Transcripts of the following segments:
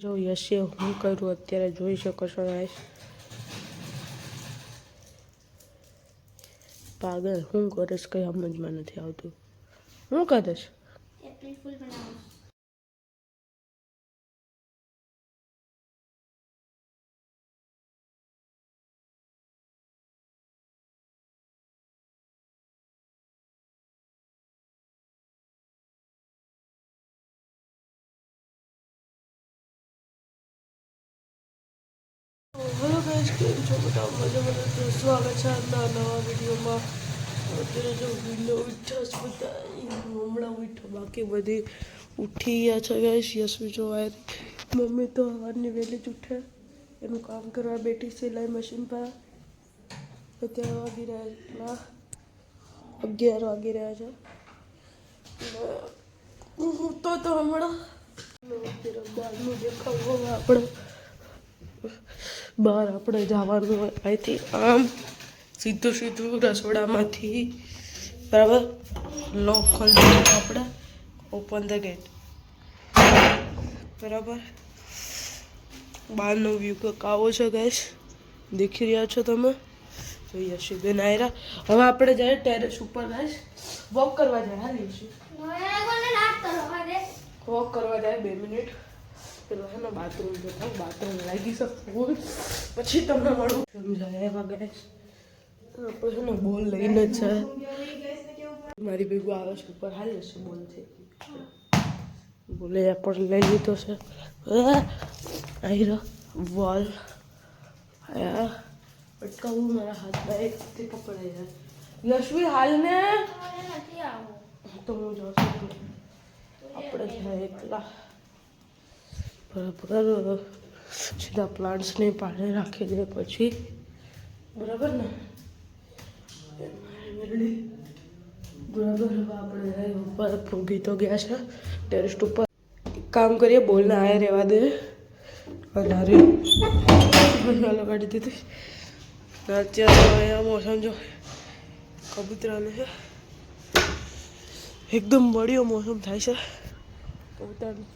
જો યશે, હું કર્યું અત્યારે જોઈ શકો છો ગાઈસ પાગલ, હું કરીશ, કઈ સમજમાં નથી આવતું. હું કરીશ? એપ્રિલ ફૂલ બનાવું હમણાં ઉઠ્યો. બાકી બધી ઉઠી ગયા છે ગાઈસ યશવી મમ્મી તો સવારની વહેલી જ ઉઠે. એનું કામ કરવા બેઠી સિલાઈ મશીન પર. અત્યારે વાગી રહ્યા એટલા અગિયાર વાગી રહ્યા છે. હું તો હમણાં. અત્યારે બહારનું આપણે. બહાર આપણે જવાનું હોય અહીંથી આમ સીધું સીધું રસોડામાંથી બરાબર? લોક ખોલી આપણે ઓપન ધ ગેટ બરાબર? બહારનો વ્યૂ કંઈક આવો છે ગેસ દેખી રહ્યા છો તમે? તો યશુબેન આયરા. હવે આપણે જઈએ ટેરેસ ઉપર ગેસ વોક કરવા જાય હાલ યશુ? વોક કરવા જાય બે મિનિટ પેલો છે ને બાથરૂમ જતા બાથરૂમ લાગી શકું પછી તમને મળું. સમજાય એવા ગેસ આપણે છે ને બોલ લઈને જ છે મારી ભેગું આવે છે ઉપર હાલ જશે બોલ છે. બોલે પણ લઈ લીધો છે. આયરો વોલ આયા અટકાવું મારા હાથમાં એકથી પકડાઈ જાય યશવી હાલ ને. તો હું જાઉં છું. આપણે એકલા. બરાબર. સીધા પ્લાન્ટ્સને પાણી રાખી દે પછી. બરાબર ને? બરાબર આપણે ઉપર ભોગી તો ગયા છે. ટેરેસ્ટ ઉપર. કામ કરીએ, બોલને આયા રહેવા દે. વધારે. લગાડી દીધી. અત્યારે અહીંયા મોસમ જો કબૂતરાને એકદમ મળ્યો મોસમ થાય છે. કબૂતરનું.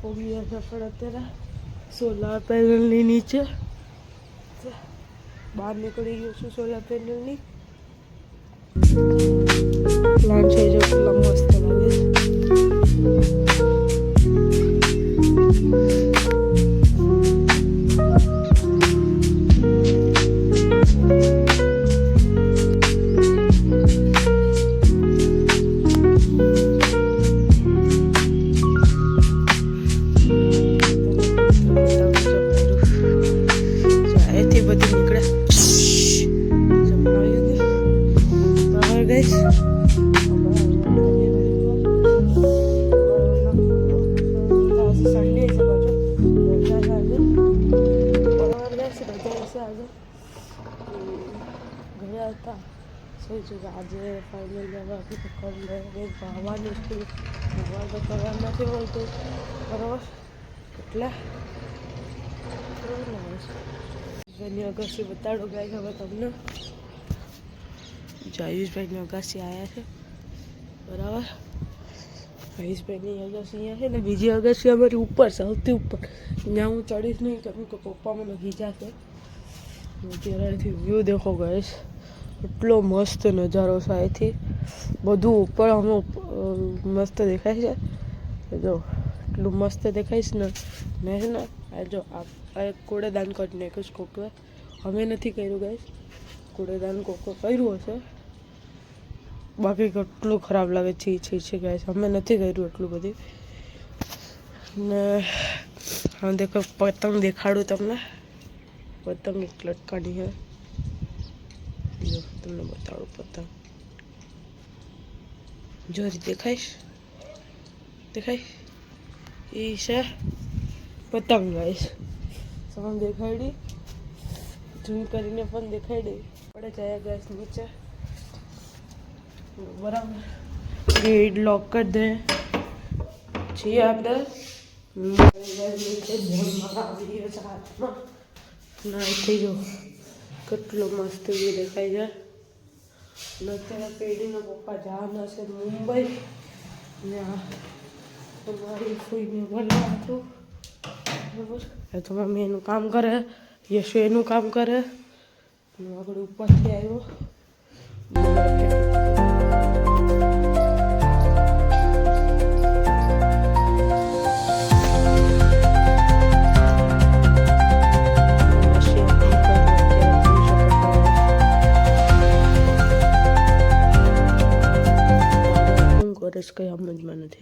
ઓગી સફળ અત્યારે સોલાર પેનલની નીચે બહાર નીકળી ગયો છું સોલાર પેનલની પ્લાન્ટ છે ગયા હતા સોચ્યું કે આજે ફાઇનલ કરી ભણવાનું સ્કૂલ ભણવાનું તો કરવા નથી હોતું બરાબર? એટલે આયુષભાઈની અગાસી બતાડો ગાય હવે તમને? જો આયુષભાઈની અગાસી આવ્યા છે. બરાબર? આયુષભાઈની અગાસી અહીંયા છે ને બીજી અગાસી અમારી ઉપર, સૌથી ઉપર. ત્યાં હું ચડીશ નહીં કેમ કે પપ્પા મને ખીજાશે. અત્યારેથી વ્યૂ દેખો, ગઈશ. એટલો મસ્ત નજારો છે અહીંથી. બધું ઉપર અમે, મસ્ત દેખાય છે. જો, એટલું મસ્ત દેખાય છે ને. મેં છે ને, આ જો, આ કૂડેદાન કરી નાખ્યું છે કોકે. અમે નથી કર્યું ગાઈશ કૂડેદાન કોકો કર્યું હશે. બાકી કેટલું ખરાબ લાગે છે છે છે ગાઈશ અમે નથી કર્યું એટલું બધી. ને હા દેખો, પતંગ દેખાડું તમને. પતંગ એક લટકાની છે જો તમને બતાડું પતંગ જોરી દેખાઈશ દેખાઈશ એ છે પતંગ ગાઈશ સમ દેખાડી ઝૂમ કરીને પણ દેખાડી પડે જાય ગેસ નીચે બરાબર ગેટ લોક કરી દે છીએ આપણે ગયો ના થઈ જો કેટલો મસ્ત વ્યૂ દેખાય છે. અને અત્યારે પેઢીના પપ્પા જવાના છે મુંબઈ. ને આ અમારી ફૂઈને ભરવા હતું બરાબર. મમ્મી એનું કામ કરે, યશુ એનું કામ કરે. હું આગળ ઉપરથી આવ્યો.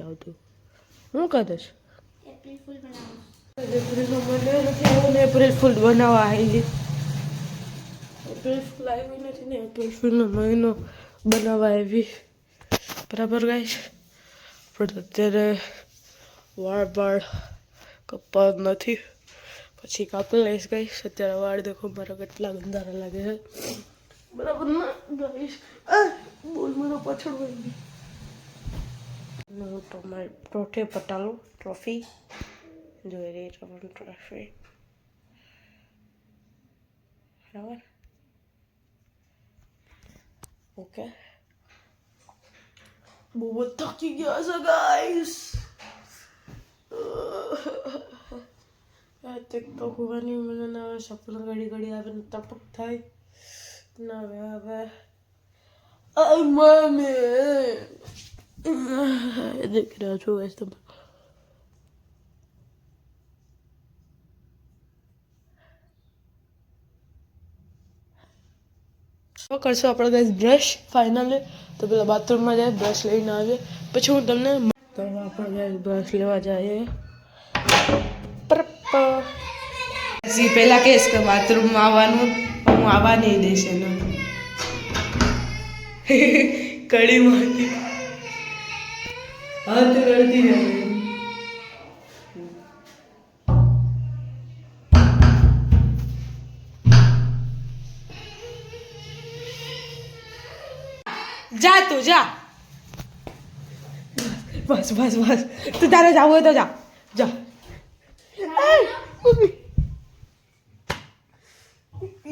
આવતું. હું ફૂલ છું એપ્રિલ ફૂલ બનાવવા આવેલી એપ્રિલ ફૂલ આવી નથી ને એપ્રિલ ફૂલનો મહિનો બનાવવા આવી. બરાબર ગાઈશ પણ અત્યારે વાળ વાળ કપા નથી. પછી કાપી લઈશ ગાઈશ અત્યારે વાળ દેખો મારા કેટલા ગંધારા લાગે છે. બરાબર ના? ગાઈશ બોલ મારો પાછળ વળી. હું તો મારી ટોઠે પટાલું, ટ્રોફી. જોઈ રહી તમારું ટ્રોફી. બરાબર? ઓકે. બહુ જ થાકી ગયા છે ગાઈસ ટિકટોક હોવાની મને ના હવે સપના ઘડી ઘડી આવે ને તપક થાય. ના હવે. હવે મમ્મી રહ્યા છો ગાઈસ તમે કરશું આપણે ગાઈઝ બ્રશ ફાઇનલી તો પેલા બાથરૂમમાં જાય બ્રશ લઈને આવીએ પછી હું તમને તો આપણે ગાઈઝ બ્રશ લેવા જઈએ પછી પહેલાં કહીશ કે બાથરૂમમાં આવવાનું હું આવવા નહીં દઈશ એને કડીમાંથી હા તે રડતી રહી જા તું જા બસ બસ બસ તું તારે જાવું હોય તો જા જા એ, મમ્મી.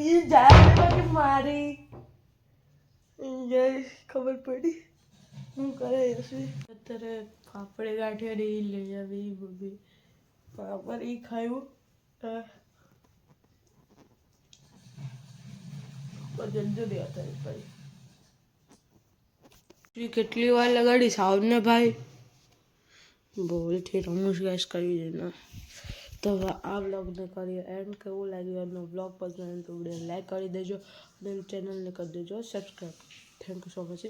એ જાય બાકી મારી જય હું કરે હશે અત્યારે કાપડે ગાંઠિયા લઈ આવી બધી પાપડ એ ખાયું. જલ્દી અત્યારે ભાઈ કેટલી વાર લગાડી સાવ ને ભાઈ? બોલથી રમુશ ગેસ કરી દેના તો હવે આ બ્લોગને કરીએ એન્ડ કેવું લાગ્યું એમનો બ્લોગ પસંદ તો લાઈક કરી દેજો અને ચેનલને કરી દેજો. Subscribe thank you so much